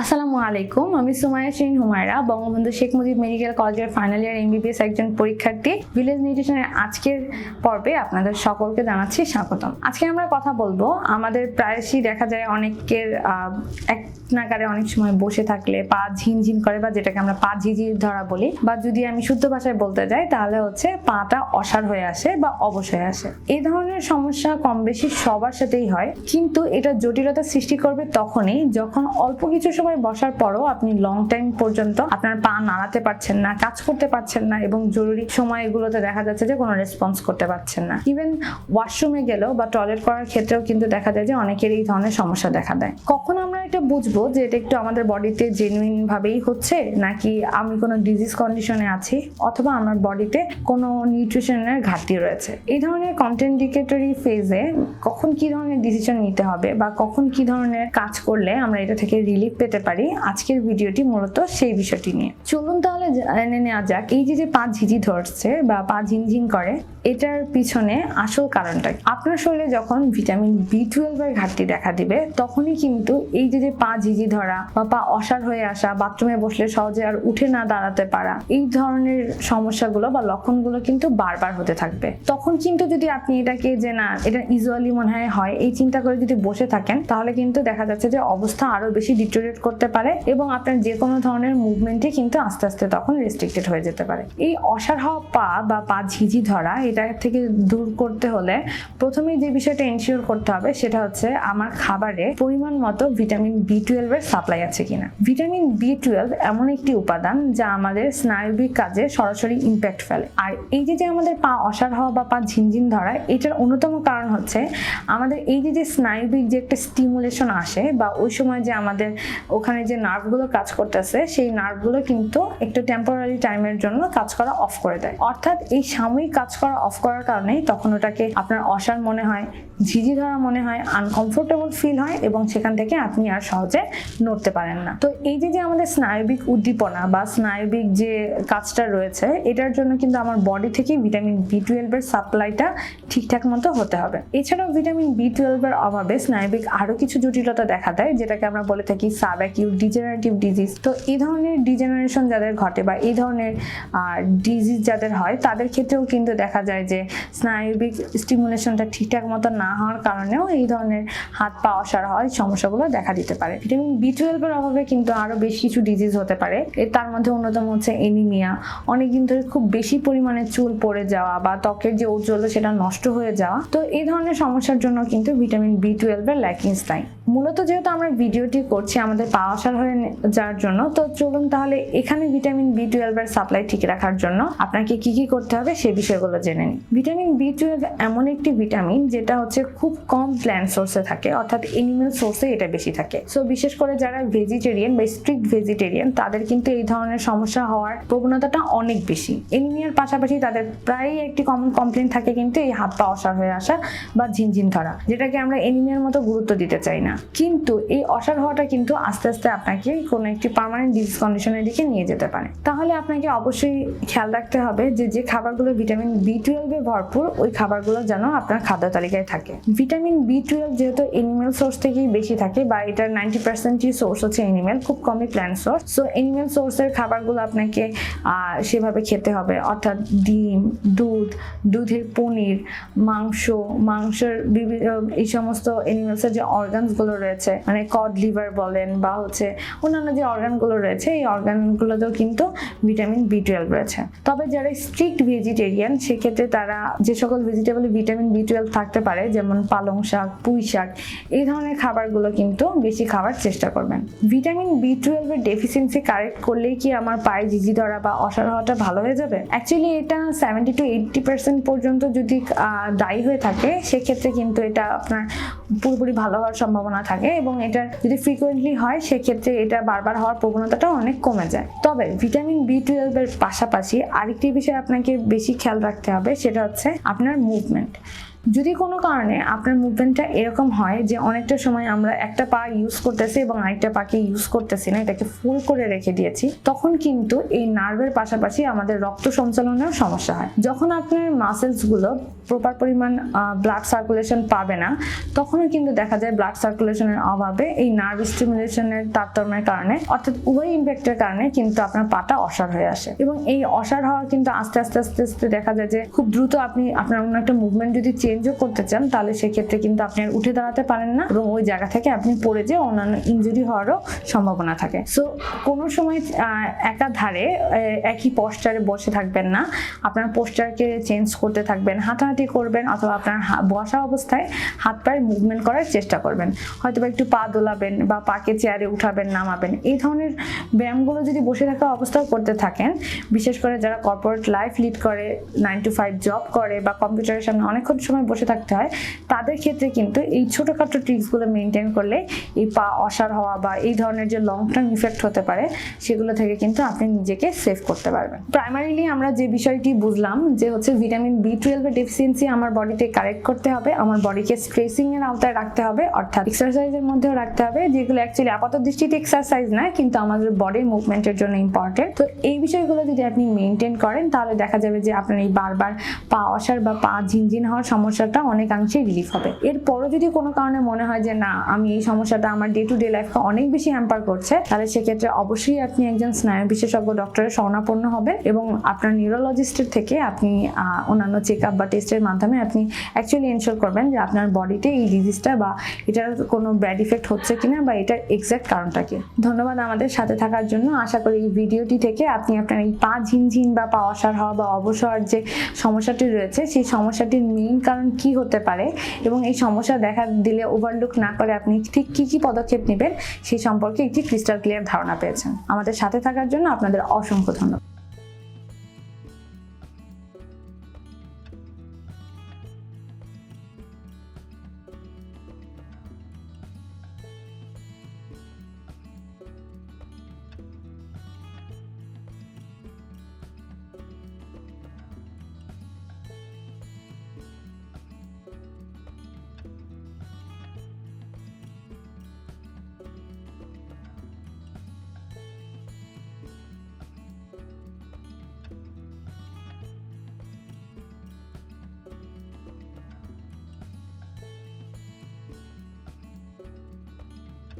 আসসালামু আলাইকুম, আমি সুমায়া শিন হুমায়রা, বঙ্গবন্ধু শেখ মুজিব মেডিকেল কলেজের ফাইনাল ইয়ার এমবিবিএস একজন পরীক্ষার্থী। ভিলেজ নিউট্রিশনের আজকের পর্বে আপনাদের সকলকে জানাচ্ছি স্বাগতম। আজকে আমরা কথা বলব, আমাদের প্রায়শই দেখা যায় অনেকের এক নাগারে অনেক সময় বসে থাকলে পা ঝিনঝিন করে বা যেটাকে আমরা পা ঝিঝি ধরা বলি বা যদি আমি শুদ্ধ ভাষায় বলতে যাই তাহলে হচ্ছে পাটা অসার হয়ে আসে বা অবশ হয়ে আসে। এই ধরনের সমস্যা কম বেশি সবার সাথেই হয়, কিন্তু এটা জটিলতা সৃষ্টি করবে তখনই যখন অল্প কিছু সময় বসার পরও আপনি লং টাইম পর্যন্ত আপনার পা নাড়াতে পারছেন না, কাজ করতে পারছেন না এবং জরুরি সময়গুলোতে দেখা যাচ্ছে যে কোনো রেসপন্স করতে পারছেন না। ইভেন ওয়াশরুমে গেলেও বা টয়লেট করার ক্ষেত্রেও কিন্তু দেখা যায় যে অনেকের এই ধরনের সমস্যা দেখা দেয়। কখন আমরা এটা বুঝব যে এটা একটু আমাদের বডিতে জেনুইন ভাবেই হচ্ছে, নাকি আমি কোনো ডিজিজ কন্ডিশনে আছি, অথবা আমার বডিতে কোনো নিউট্রিশনের ঘাটতি রয়েছে? এই ধরনের কন্টেন্ডিকেটরি ফেজে কখন কি ধরনের ডিসিশন নিতে হবে, বা কখন কি ধরনের কাজ করলে আমরা এটা থেকে রিলিফ পেতে পারি, আজকের ভিডিওটি মূলত সেই বিষয়টি নিয়ে। চলুন তাহলে জেনে নেওয়া যাক, এই যে যে পা ঝিঝি ধরছে বা পা ঝিনঝিন করে, এটার পিছনে আসল কারণটা আপনার শরীরে যখন ভিটামিন বি টুয়েলভের ঘাটতি দেখা দিবে, তখনই কিন্তু এই যে যে পা ঝিঝি ধরা বা পা অসার হয়ে আসা, বাথরুমে বসলে সহজে আর উঠে না দাঁড়াতে পারা, এই ধরনের সমস্যাগুলো বা লক্ষণগুলো কিন্তু বারবার হতে থাকবে। তখন কিন্তু যদি আপনি এটাকে যে না, এটা ইউজুয়ালি মনে হয় হয়, এই চিন্তা করে যদি বসে থাকেন, তাহলে কিন্তু দেখা যাচ্ছে যে অবস্থা আরও বেশি ডিটোরিয়েট করতে পারে এবং আপনার যে কোনো ধরনের মুভমেন্টই কিন্তু আস্তে আস্তে তখন রেস্ট্রিক্টেড হয়ে যেতে পারে। এই অসার হওয়া পা বা পা ঝিঝি ধরা, এটা থেকে দূর করতে হলে প্রথমেই যে বিষয়টা এনশিওর করতে হবে, সেটা হচ্ছে আমার খাবারে পরিমাণ মতো ভিটামিন বি টুয়েলভের সাপ্লাই আছে কিনা? ভিটামিন বি টুয়েলভ এমন একটি উপাদান যা আমাদের স্নায়বিক কাজে সরাসরি ইম্প্যাক্ট ফেলে। আর এই যে যে আমাদের পা অসার হওয়া বা পা ঝিনঝিন ধরা, এটার অন্যতম কারণ হচ্ছে আমাদের এই যে যে স্নায়বিক যে একটা স্টিমুলেশন আসে বা ওই সময় যে আমাদের ওখানে যে নার্ভগুলো কাজ করতেছে, সেই নার্ভগুলো কিন্তু একটু টেম্পোরারি টাইমের জন্য কাজ করা অফ করে দেয়। অর্থাৎ এই সাময়িক কাজ করা অফ করার কারণেই তখন ওটাকে আপনার অসার মনে হয় ঝিঝি ধরা মনে হয় আনকমফোর্টেবল ফিল হয় এবং সেখান থেকে আপনি আর সহজে নড়তে পারেন না। তো এই যে যে আমাদের স্নায়বিক উদ্দীপনা বা স্নায়বিক যে কাজটা রয়েছে, এটার জন্য কিন্তু আমার বডি থেকে ভিটামিন বি টুয়েলভের সাপ্লাইটা ঠিকঠাক মতো হতে হবে। এছাড়াও ভিটামিন বি টুয়েলভের অভাবে স্নায়বিক আরও কিছু জটিলতা দেখা দেয়, যেটাকে আমরা বলে থাকি সাব অ্যাকিউট ডিজেনারেটিভ ডিজিজ তো এই ধরনের ডিজেনারেশন যাদের ঘটে বা এই ধরনের ডিজিজ যাদের হয়, তাদের ক্ষেত্রেও কিন্তু দেখা যায় যে স্নায়বিক স্টিমুলেশনটা ঠিকঠাক মতো না হওয়ার কারণেও এই ধরনের হাত পা অসার হয় সমস্যাগুলো দেখা দিতে পারে। ভিটামিন বি টুয়েলভের অভাবে কিন্তু আরও বেশ কিছু ডিজিজ হতে পারে। এর তার মধ্যে অন্যতম হচ্ছে এনিমিয়া অনেকদিন ধরে খুব বেশি পরিমাণে চুল পড়ে যাওয়া বা ত্বকের যে ঔজ্জ্বল্য সেটা নষ্ট হয়ে যাওয়া। তো এই ধরনের সমস্যার জন্য কিন্তু ভিটামিন বি টুয়েলভের ল্যাকিংস দায়ী মূলত যেহেতু আমরা ভিডিওটি করছি আমাদের পা অসার হয়ে যাওয়ার জন্য, তো চলুন তাহলে এখানে ভিটামিন বি টুয়েলভের সাপ্লাই ঠিক রাখার জন্য আপনাকে কি কি করতে হবে সে বিষয়গুলো জেনে নিন ভিটামিন বি টুয়েলভ এমন একটি ভিটামিন যেটা হচ্ছে খুব কম প্ল্যান্ট সোর্সে থাকে, অর্থাৎ এনিমেল সোর্সে এটা বেশি থাকে। সো বিশেষ করে যারা ভেজিটেরিয়ান বা স্ট্রিক্ট ভেজিটেরিয়ান তাদের কিন্তু এই ধরনের সমস্যা হওয়ার প্রবণতাটা অনেক বেশি। এনিমিয়ার পাশাপাশি তাদের প্রায়ই একটি কমন কমপ্লেন থাকে কিন্তু এই হাত পা অসার হয়ে আসা বা ঝিনঝিন ধরা, যেটাকে আমরা এনিমিয়ার মতো গুরুত্ব দিতে চাই না। কিন্তু এই অসার হওয়াটা কিন্তু আস্তে আস্তে আপনাকে কোনো একটি পার্মানেন্ট ডিজিজ কন্ডিশনের দিকে নিয়ে যেতে পারে। তাহলে আপনাকে অবশ্যই খেয়াল রাখতে হবে যে যে খাবারগুলো ভিটামিন বি টুয়েলভে ভরপুর, ওই খাবারগুলো যেন আপনার খাদ্য তালিকায় থাকে। ভিটামিন বি টুয়েলভ যেহেতু এনিমেল সোর্স থেকেই বেশি থাকে বা এটার নাইনটি পার্সেন্টই সোর্স হচ্ছে এনিমেল খুব কমই প্ল্যান্ট সোর্স সো এনিমেল সোর্সের খাবারগুলো আপনাকে সেভাবে খেতে হবে। অর্থাৎ ডিম, দুধ, দুধের পনির, মাংস, মাংসের বিভিন্ন এই সমস্ত এনিমেলসের যে অর্গানসগুলো রয়েছে মানে কড লিভার বলেন বা হচ্ছে অন্যান্য যে অর্গানগুলো রয়েছে, এই অর্গানগুলোতেও কিন্তু ভিটামিন বি টুয়েলভ রয়েছে। তবে যারা স্ট্রিক্ট ভেজিটেরিয়ান সেক্ষেত্রে তারা যে সকল ভেজিটেবলে ভিটামিন বি টুয়েলভ থাকতে পারে, যেমন পালং শাক, পুঁই শাক, এই ধরনের খাবারগুলো কিন্তু বেশি খাওয়ার চেষ্টা করবেন। ভিটামিন বি টুয়েলভের ডেফিসিয়েন্সি কারেক্ট করলেই কি আমার পায়ে জিজি ধরা বা অসার হওয়াটা ভালো হয়ে যাবে? অ্যাকচুয়ালি এটা সেভেন্টি টু এইটটি পার্সেন্ট পর্যন্ত যদি দায়ী হয়ে থাকে, সেক্ষেত্রে কিন্তু এটা আপনার পুরোপুরি ভালো হওয়ার সম্ভাবনা থাকে এবং এটা যদি ফ্রিকোয়েন্টলি হয়, সেক্ষেত্রে এটা বারবার হওয়ার প্রবণতাটা অনেক কমে যায়। তবে ভিটামিন বি টুয়েলভের পাশাপাশি আরেকটি বিষয় আপনাকে বেশি খেয়াল রাখতে হবে, সেটা হচ্ছে আপনার মুভমেন্ট যদি কোনো কারণে আপনার মুভমেন্টটা এরকম হয় যে অনেকটা সময় আমরা একটা পা ইউজ করতেছি এবং আরেকটা পাকে ইউজ করতেছি না, এটাকে ফুল করে রেখে দিয়েছি, তখন কিন্তু এই নার্ভের পাশাপাশি আমাদের রক্ত সঞ্চালনেও সমস্যা হয়। যখন আপনার মাসেলসগুলো প্রপার পরিমাণ ব্লাড সার্কুলেশন পাবে না, তখনও কিন্তু দেখা যায় ব্লাড সার্কুলেশনের অভাবে এই নার্ভ স্টিমুলেশনের তারতম্যের কারণে, অর্থাৎ উভয় ইম্প্যাক্টের কারণে কিন্তু আপনার পাটা অসার হয়ে আসে। এবং এই অসার হওয়া কিন্তু আস্তে আস্তে আস্তে আস্তে দেখা যায় যে খুব দ্রুত আপনি, আপনার অন্য একটা মুভমেন্ট যদি চেঞ্জও করতে চান, তাহলে সেক্ষেত্রে কিন্তু আপনি আর উঠে দাঁড়াতে পারেন না এবং ওই জায়গা থেকে আপনি পড়ে যে অন্যান্য ইনজুরি হওয়ারও সম্ভাবনা থাকে। সো কোনো সময় একাধারে একই পোস্টারে বসে থাকবেন না। আপনার পোস্টারকে চেঞ্জ করতে থাকবেন, হাঁটাহাঁটি করবেন অথবা আপনার বসা অবস্থায় হাত পায়ের মুভমেন্ট করার চেষ্টা করবেন। হয়তো বা একটু পা দোলাবেন বা পাকে চেয়ারে উঠাবেন, নামাবেন। এই ধরনের ব্যায়ামগুলো যদি বসে থাকা অবস্থাও করতে থাকেন, বিশেষ করে যারা কর্পোরেট লাইফ লিড করে নাইন টু ফাইভ জব করে বা কম্পিউটারের সামনে অনেকক্ষণ সময় বসে থাকতে হয়। তাদের ক্ষেত্রে কিন্তু এই ছোটোখাটো ট্রিক্সগুলো মেনটেন করলে এই পা অসার হওয়া বা এই ধরনের যে লং টার্ম ইফেক্ট হতে পারে, সেগুলো থেকে কিন্তু আপনি নিজেকে সেভ করতে পারবেন। প্রাইমারিলি আমরা যে বিষয়টি বুঝলাম যে হচ্ছে ভিটামিন বি টুয়েলভের ডেফিসিয়েন্সি আমার বডিতে কারেক্ট করতে হবে, আমার বডিকে স্ট্রেসিং এর আওতায় রাখতে হবে, অর্থাৎ এক্সারসাইজের মধ্যেও রাখতে হবে, যেগুলো অ্যাকচুয়ালি আপাত দৃষ্টিতে এক্সারসাইজ না, কিন্তু আমাদের বডির মুভমেন্টের জন্য ইম্পর্টেন্ট তো এই বিষয়গুলো যদি আপনি মেনটেন করেন, তাহলে দেখা যাবে যে আপনার এই বারবার পা অসার বা পা ঝিনঝিন হওয়ার সমস্যাটা অনেকাংশেই রিলিফ হবে। এরপরও যদি কোনো কারণে মনে হয় যে, না, আমি এই সমস্যাটা আমার ডে টু ডে লাইফকে অনেক বেশি হ্যাম্পার করছে, তাহলে সেক্ষেত্রে অবশ্যই আপনি একজন স্নায়ু বিশেষজ্ঞ ডক্টরের শরণাপন্ন হবেন এবং আপনার নিউরোলজিস্টের থেকে আপনি অন্যান্য চেক আপ বা টেস্টের মাধ্যমে আপনি অ্যাকচুয়ালি এনশোর করবেন যে, আপনার বডিতে এই ডিজিজটা বা এটার কোনো ব্যাড ইফেক্ট হচ্ছে কিনা বা এটার এক্স্যাক্ট কারণটা কি। ধন্যবাদ আমাদের সাথে থাকার জন্য। আশা করি এই ভিডিওটি থেকে আপনি আপনার এই পা ঝিনঝিন বা পা অসার হওয়া বা অবসর যে সমস্যাটি রয়েছে, সেই সমস্যাটির মেইন কারণ কি হতে পারে এবং এই সমস্যা দেখা দিলে ওভারলুক না করে আপনি ঠিক কি কি পদক্ষেপ নেবেন, সেই সম্পর্কে একটি ক্রিস্টাল ক্লিয়ার ধারণা পেয়েছেন। আমাদের সাথে থাকার জন্য আপনাদের অসংখ্য ধন্যবাদ।